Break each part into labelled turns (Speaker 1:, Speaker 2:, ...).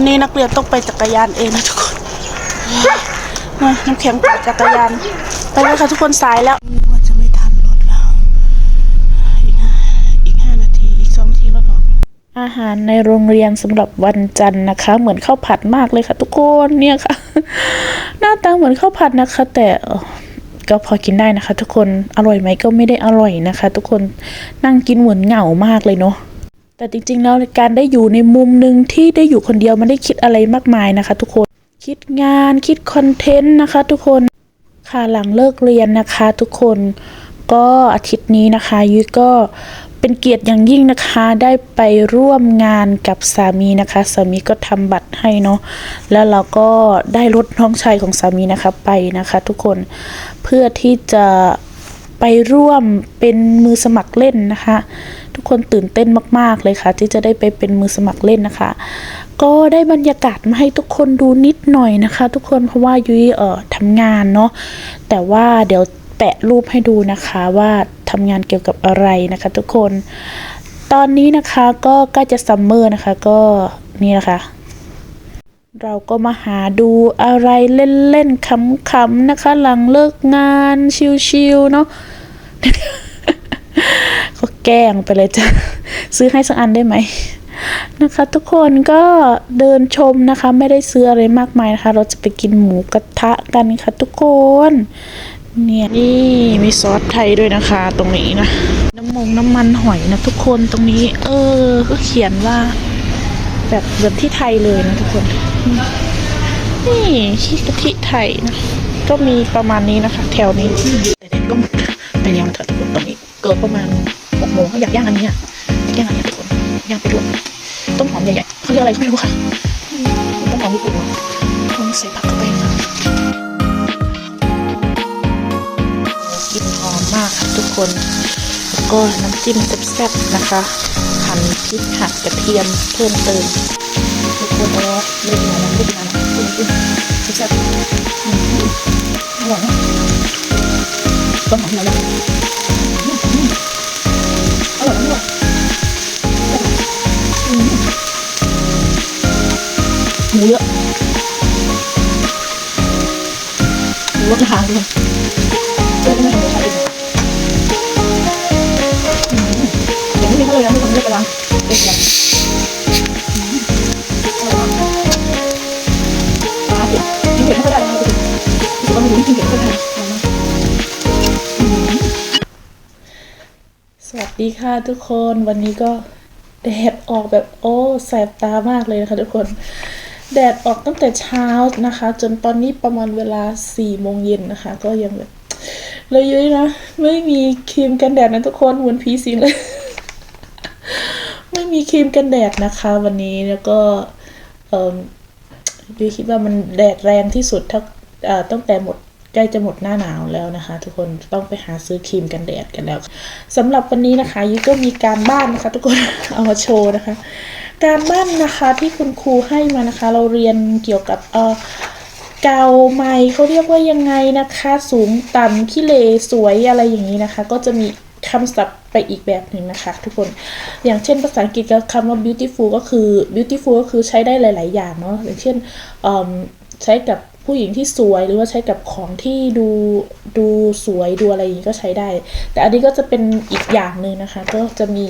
Speaker 1: วันนี้นักเรียนต้องไปจักรยานเองนะทุกคนมาน้ำแข็งปั่นจักรยาน ไปเลยค่ะทุกคนสายแล้วว่าจะไม่ทันรถแล้วอีกห้าอีกห้านาที อีกสองนาทีรถออก
Speaker 2: อาหารในโรงเรียนสำหรับวันจันทร์นะคะ เหมือนข้าวผัดมากเลยค่ะ ทุกคนเนี่ยค่ะ หน้าตาเหมือนข้าวผัดนะคะ แต่เอ่อก็พอกินได้นะคะ ทุกคนอร่อยไหมก็ไม่ได้อร่อยนะคะ ทุกคนนั่งกินเหมือนเหงามากเลยเนาะ แต่จริงๆแล้วการได้อยู่ในมุมหนึ่งที่ได้อยู่คนเดียวมันได้คิดอะไรมากมายนะคะ ทุกคนคิดงานคิดคอนเทนต์นะคะ ทุกคนค่ะหลังเลิกเรียนนะคะ ทุกคนก็อาทิตย์นี้นะคะยุ้ยก็เป็นเกียรติอย่างยิ่งนะคะ ได้ไปร่วมงานกับสามีนะคะ สามีก็ทำบัตรให้เนาะแล้วเราก็ได้รถน้องชายของสามีนะคะไปนะคะ ทุกคนเพื่อที่จะ ไปร่วมเป็นมือสมัครเล่นนะคะ ทุกคนตื่นเต้นมาก ๆ เลยค่ะ ที่จะได้ไปเป็นมือสมัครเล่นนะคะ ก็ได้บรรยากาศมาให้ทุกคนดูนิดหน่อยนะคะ ทุกคนเพราะว่ายุ้ยเอ่อทำงานเนาะแต่ว่าเดี๋ยวแปะรูปให้ดูนะคะว่าทำงานเกี่ยวกับอะไรนะคะ ทุกคน ตอนนี้นะคะก็ใกล้จะซัมเมอร์นะคะก็นี่นะคะ เราก็มาหาดูอะไรเล่นๆขำๆนะคะ หลังเลิกงานชิลๆเนาะก็แกล้งไปเลยจ้ะ ซื้อให้สักอันได้ไหมนะคะ ทุกคนก็เดินชมนะคะ ไม่ได้ซื้ออะไรมากมายนะคะ เราจะไปกินหมูกระทะกันค่ะทุกคนเนี่ยนี่มีซอสไทยด้วยนะคะ ตรงนี้นะ น้ำมงน้ำมันหอยนะทุกคนตรงนี้ เออ ก็เขียนว่า แบบเหมือนที่ไทยเลยนะทุกคน นี่ขี้กะทิไทยนะ ก็มีประมาณนี้นะคะ แถวนี้แต่เด็กก็ไปแล้วเถอะทุกคนตรงนี้เกิดประมาณหกโมงเขาอยากย่างอันนี้อะย่างอันนี้ทุกคนย่างไปด้วยต้มหอมใหญ่ๆเขาเรียกอะไรก็ไม่รู้ค่ะต้มหอมญี่ปุ่นต้องใส่ผักเข้าไปค่ะกินหอมมากค่ะทุกคนแล้วก็น้ำจิ้มแซ่บๆนะคะ หั่นพริกหั่นกระเทียมเพิ่มเติมทุกคนเอาละเล่นมาแล้วเล่นมาแล้วจิ้มจิ้มแซ่บๆอืมอร่อยนะต้มหอมใหญ่ๆอร่อยมากหมูเยอะหมูลดราคาด้วย นี่กำลังเด็กแบบปลาเผ็ดกินเผ็ดไม่ค่อยได้นะคือว่าไม่รู้กินเผ็ดไม่ค่อยได้สวัสดีค่ะทุกคนวันนี้ก็แดดออกแบบโอ้แสบตามากเลยนะคะทุกคนแดดออกตั้งแต่เช้านะคะ จนตอนนี้ประมาณเวลาสี่โมงเย็นนะคะ ก็ยังแบบเลยยุ้ยนะ ไม่มีครีมกันแดดนะทุกคนเหมือนผีสิงเลย ไม่มีครีมกันแดดนะคะ วันนี้แล้วก็เออยุ้ยคิดว่ามันแดดแรงที่สุดถ้าเอ่อตั้งแต่หมดใกล้จะหมดหน้าหนาวแล้วนะคะ ทุกคนต้องไปหาซื้อครีมกันแดดกันแล้วสำหรับวันนี้นะคะยุ้ยก็มีการบ้านนะคะ ทุกคนเอามาโชว์นะคะ การบ้านนะคะที่คุณครูให้มานะคะ เราเรียนเกี่ยวกับเออเกาไม้เขาเรียกว่ายังไงนะคะ สูงต่ำขี้เลสวยอะไรอย่างนี้นะคะ ก็จะมี คำศัพท์ไปอีกแบบหนึ่งนะคะ ทุกคน อย่างเช่นภาษาอังกฤษก็คำว่า beautiful ก็คือ beautiful ก็คือใช้ได้หลาย ๆ อย่างเนาะ อย่างเช่นใช้กับผู้หญิงที่สวยหรือว่าใช้กับของที่ดูดูสวยดูอะไรอย่างนี้ก็ใช้ได้ แต่อันนี้ก็จะเป็นอีกอย่างหนึ่งนะคะ ก็จะมี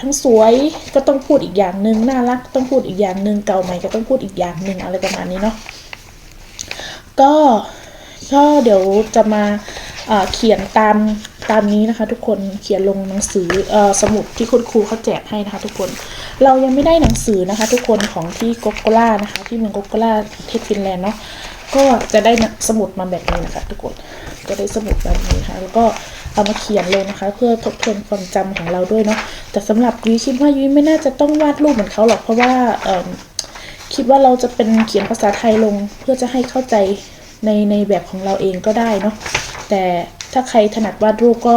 Speaker 2: ทั้งสวยก็ต้องพูดอีกอย่างหนึ่งน่ารักต้องพูดอีกอย่างหนึ่งเก่าใหม่ก็ต้องพูดอีกอย่างหนึ่งอะไรประมาณนี้เนาะก็ก็เดี๋ยวจะมา เขียนตามตามนี้นะคะ ทุกคนเขียนลงหนังสืออสมุดที่คุณครูเขาแจกให้นะคะ ทุกคนเรายังไม่ได้หนังสือนะคะ ทุกคนของที่โกโกล่านะคะ ที่เมืองโกโกล่าประเทศฟินแลนด์เนาะก็จะได้สมุดมาแบบนี้นะคะ ทุกคนจะได้สมุดแบบนี้ค่ะแล้วก็เอามาเขียนเลยนะคะ เพื่อทบทวนความจำของเราด้วยเนาะแต่สำหรับยุ้ยคิดว่ายุ้ยไม่น่าจะต้องวาดรูปเหมือนเขาหรอกเพราะว่าคิดว่าเราจะเป็นเขียนภาษาไทยลงเพื่อจะให้เข้าใจ ในในแบบของเราเองก็ได้เนาะแต่ถ้าใครถนัดวาดรูปก็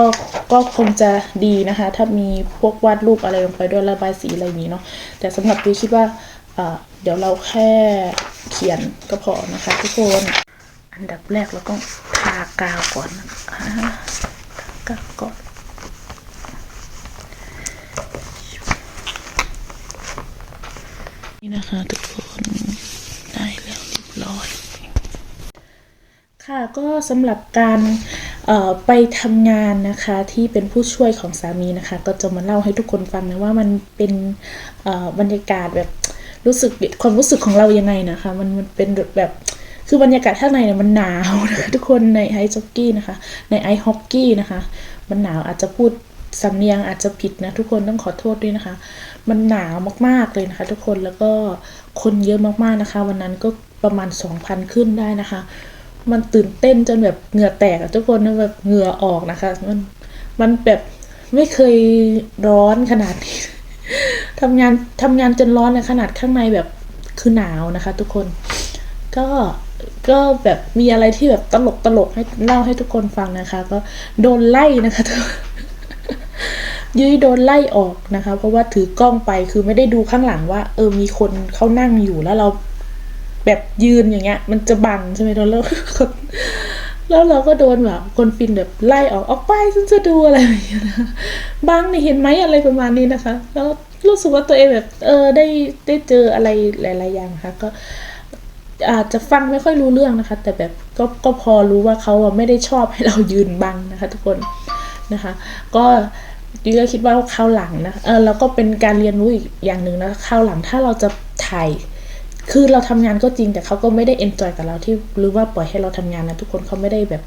Speaker 2: ก็คงจะดีนะคะ ถ้ามีพวกวาดรูปอะไรลงไปด้วยระบายสีอะไรอย่างนี้เนาะแต่สำหรับวิคิดว่าเดี๋ยวเราแค่เขียนก็พอนะคะทุกคนอันดับแรกเราก็ทากาวก่อนนะคะทากาวก่อนนี่นะคะทุกคนได้แล้วเรียบร้อย ค่ะก็สำหรับการไปทำงานนะคะที่เป็นผู้ช่วยของสามีนะคะ ก็จะมาเล่าให้ทุกคนฟังนะว่ามันเป็นบรรยากาศแบบรู้สึกความรู้สึกของเรายังไงนะคะ มันมันเป็นแบบคือบรรยากาศข้างในเนี่ยมันหนาวนะคะทุกคนในไอซ์จ็อกกี้นะคะ ในไอซ์ฮอกกี้นะคะ มันหนาวอาจจะพูดสำเนียงอาจจะผิดนะทุกคนต้องขอโทษด้วยนะคะ มันหนาวมากๆเลยนะคะ ทุกคนแล้วก็คนเยอะมากๆนะคะ วันนั้นก็ประมาณ 2,000 ขึ้นได้นะคะ มันตื่นเต้นจนแบบเหงื่อแตกอะทุกคนนแบบเหงื่อออกนะคะ มันมันแบบไม่เคยร้อนขนาดนี้ทำงานทำงานจนร้อนในขนาดข้างในแบบคือหนาวนะคะ ทุกคน ก็ก็แบบมีอะไรที่แบบตลกตลกให้เล่าให้ทุกคนฟังนะคะ ก็โดนไล่นะคะทุกยุ้ยโดนไล่ออกนะคะ เพราะว่าถือกล้องไปคือไม่ได้ดูข้างหลังว่า เออมีคนเขานั่งอยู่แล้วเรา แบบยืนอย่างเงี้ย มันจะบังใช่ไหมแล้วเราแล้วเราก็โดนแบบคนฟินแบบไล่ออกออกไปฉันจะดูอะไรอย่างเงี้ยนะบังนี่เห็นไหมอะไรประมาณนี้นะคะ แล้วรู้สึกว่าตัวเองแบบเออได้ได้เจออะไรหลาย ๆ อย่างนะคะก็อาจจะฟังไม่ค่อยรู้เรื่องนะคะ แต่แบบก็ก็พอรู้ว่าเขาอะไม่ได้ชอบให้เรายืนบังนะคะ ทุกคนนะคะ ก็ดิก็คิดว่าคราวหลังนะเออแล้วก็เป็นการเรียนรู้อีกอย่างหนึ่งนะคราวหลังถ้าเราจะถ่าย คือเราทำงานก็จริงแต่เขาก็ไม่ได้เอนจอยกับเราที่หรือว่าปล่อยให้เราทำงานนะทุกคนเขาไม่ได้แบบ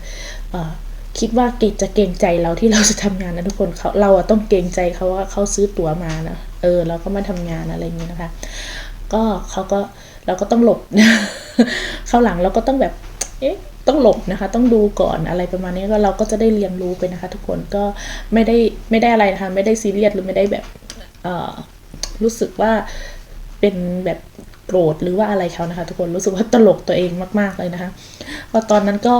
Speaker 2: เออคิดว่าเกจะเกรงใจเราที่เราจะทำงานนะทุกคนเขาเราอะต้องเกรงใจเขาว่าเขาซื้อตั๋วมานะเออเราก็มาทำงานอะไรอย่างนี้นะคะ ก็เขาก็เราก็ต้องหลบคราวหลังเราก็ต้องแบบ เอ๊ะต้องหลบนะคะ ต้องดูก่อนอะไรประมาณนี้ก็เราก็จะได้เรียนรู้ไปนะคะ ทุกคนก็ไม่ได้ไม่ได้อะไรนะคะไม่ได้ซีเรียสหรือไม่ได้แบบเออรู้สึกว่า เป็นแบบโกรธหรือว่าอะไรเขานะคะ ทุกคนรู้สึกว่าตลกตัวเองมาก ๆเลยนะคะก็ตอนนั้นก็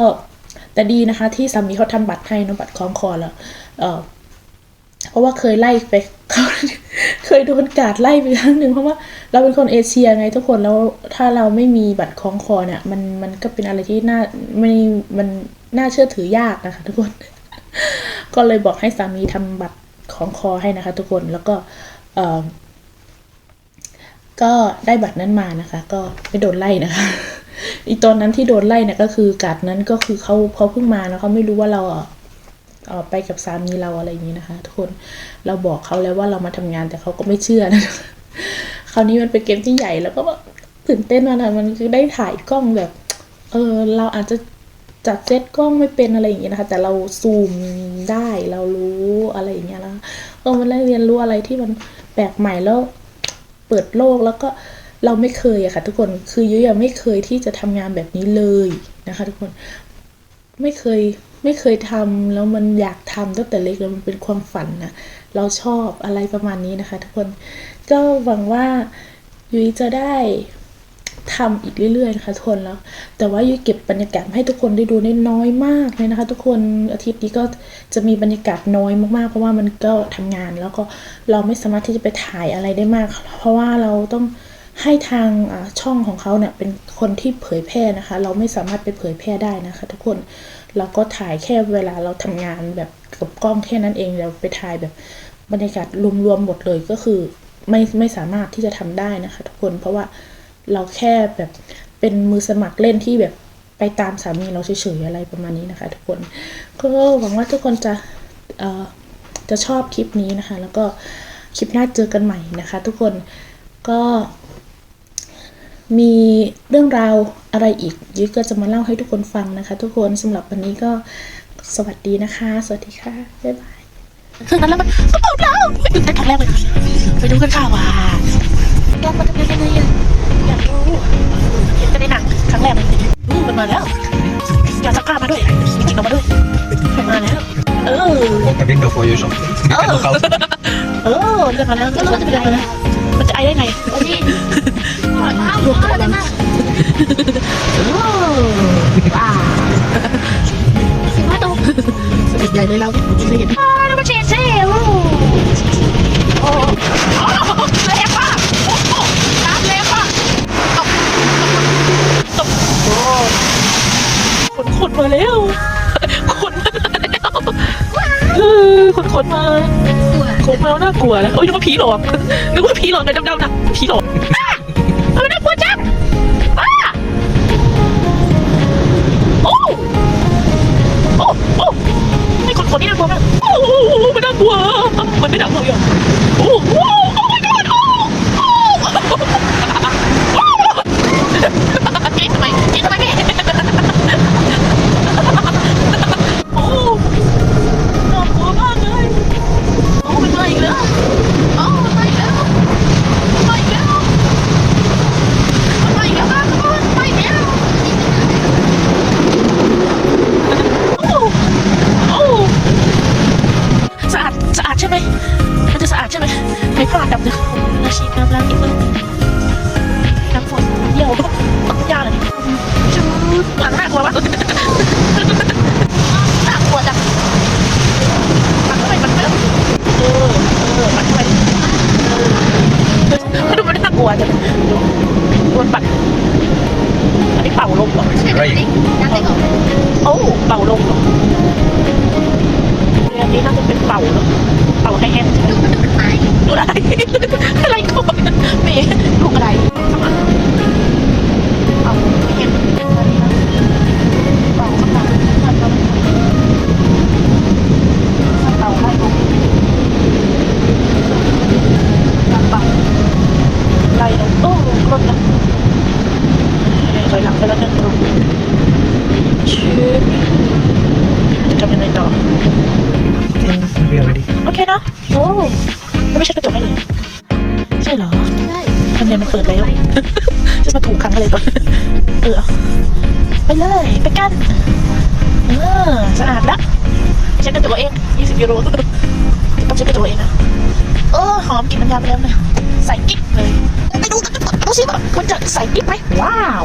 Speaker 2: แต่ดีนะคะที่สามีเขาทำบัตรให้นอะบัตรคล้องคอแล้วเออเพราะว่าเคยไล่ไปเขาเคยโดนกาดไล่ไปครั้งหนึ่งเพราะว่าเราเป็นคนเอเชียไงทุกคนแล้วถ้าเราไม่มีบัตรคล้องคอเนี่ย มันมันก็เป็นอะไรที่น่าไม่มันน่าเชื่อถือยากนะคะ ทุกคน ก็เลยบอกให้สามีทำบัตรของคอให้นะคะ ทุกคนแล้วก็เออ ก็ได้บัตรนั้นมานะคะ ก็ไม่โดนไล่นะคะอีตอนนั้นที่โดนไล่เนี่ยก็คือกาดนั้นก็คือเขาเขาเพิ่งมาแล้วเขาไม่รู้ว่าเราอะเอ่อไปกับสามีเราอะไรอย่างนี้นะคะ ทุกคนเราบอกเขาแล้วว่าเรามาทำงานแต่เขาก็ไม่เชื่อนะคราวนี้มันเป็นเกมที่ใหญ่แล้วก็ตื่นเต้นมากนะมันคือได้ถ่ายกล้องแบบ เออเราอาจจะจัดเซตกล้องไม่เป็นอะไรอย่างเงี้ยนะคะ แต่เราซูมได้เรารู้อะไรอย่างเงี้ยแล้วเออมันได้เรียนรู้อะไรที่มันแปลกใหม่แล้ว เปิดโลกแล้วก็เราไม่เคยอะค่ะ ทุกคนคือยุ้ยังไม่เคยที่จะทำงานแบบนี้เลยนะคะ ทุกคนไม่เคยไม่เคยทำแล้วมันอยากทำตั้งแต่เล็กแล้วมันเป็นความฝันนะเราชอบอะไรประมาณนี้นะคะ ทุกคนก็หวังว่ายุ้ยจะได้ ทำอีกเรื่อยๆนะคะทุกคนแล้ว แต่ว่ายุ้ยเก็บบรรยากาศให้ทุกคนได้ดูได้น้อยมากเลยนะคะ ทุกคนอาทิตย์นี้ก็จะมีบรรยากาศน้อยมากๆ เพราะว่ามันก็ทำงานแล้วก็เราไม่สามารถที่จะไปถ่ายอะไรได้มาก เพราะว่าเราต้องให้ทางช่องของเขาเนี่ยเป็นคนที่เผยแพร่นะคะ เราไม่สามารถไปเผยแพร่ได้นะคะ ทุกคนเราก็ถ่ายแค่เวลาเราทำงานแบบกับกล้องแค่นั้นเองเราไปถ่ายแบบบรรยากาศรวมๆหมดเลยก็คือไม่ไม่สามารถที่จะทำได้นะคะ ทุกคนเพราะว่า เราแค่แบบเป็นมือสมัครเล่นที่แบบไปตามสามีเราเฉยๆอะไรประมาณนี้นะคะ ทุกคนก็หวังว่าทุกคนจะเอ่อจะชอบคลิปนี้นะคะ แล้วก็คลิปหน้าเจอกันใหม่นะคะ ทุกคนก็มีเรื่องราวอะไรอีกยุ้ยก็จะมาเล่าให้ทุกคนฟังนะคะ ทุกคนสำหรับวันนี้ก็สวัสดีนะคะ สวัสดีค่ะ บ๊ายบาย
Speaker 1: คือกันแล้วมันก็ตกแล้วตื่นเต้นครั้งแรกเลยไปดูกันค่ะว่า มาแล้วเรื่องจะเป็นยังไงนะมันจะไอได้ไงรวมตัวกันโว้าวสิบห้าตัวสนิทใหญ่เลยเราเคยเห็นอ้าวแล้วมันเฉียดเสียวโอ้แรงมากโอ้โหน้ำแรงมากตบตบโอ้ขนขนมาแล้วขนมาแล้วขนขนมา คงมาแล้วน่ากลัวนะเอ้ยนึกว่าผีหลอกนึกว่าผีหลอกนะยดำๆนะผีหลอก
Speaker 2: อ้าไมน่ากลัวจังอ้าโอ้โอ้โอ้ไม่คนคนนี้น่ากลัวมากโอ้มันน่ากลัวมันไม่นัากลัวหร กครั้งอะไรก่อนเออไปเลย ไปกัน เออสะอาดละเช็ดกระจกเอาเอง 20ยูโรต้องเช็ดกระจกเอาเองนะเออหอมกลิ่นน้ำยาไปแล้วนะใส่กิ๊กเลยไปดูดูสิว่าควรจะใส่กิ๊กไหมว้าว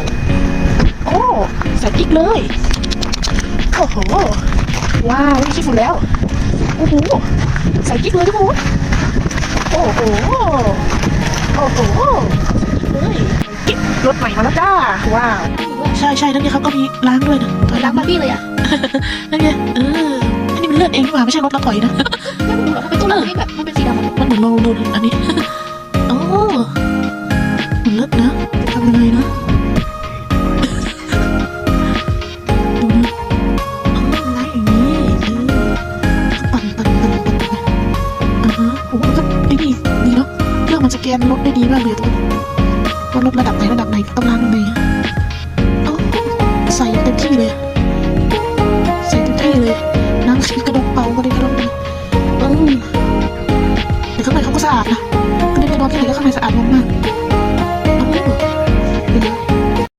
Speaker 2: โอ้ใส่กิ๊กเลยโอ้โหว้าวนี่ขี้ฝุ่นแล้วโอ้โหใส่กิ๊กเลยทุกคนโอ้โห โอ้โหเฮ้ยกิ๊ก รถใหม่มาแล้วจ้า ว้าว ใช่ใช่นั่นไงเขาก็มีล้างด้วยนะ
Speaker 3: ล้างบาร์บี้เลยอะ
Speaker 2: นั่นไงเอออันนี้มันเลือดเองนี่หว่าไม่ใช่รถเราถอยนะ
Speaker 3: ไม่คุณดูเหรอทำไมตู้เราไม่แบบมันเป็นสีดำอะ
Speaker 2: มันเหมือนเราโดนอันนี้ โอ้มันเลิศนะจะทำยังไงนะดูนะอ๋อไล่อย่างนี้เออปั่นปั่นปั่นปั่นไปอ่าฮะโอ้โหก็ไอ้นี่ดีเนาะเครื่องมันสแกนรถได้ดีมากเลยตัวนี้ว่ารถระดับไหนระดับ ไหน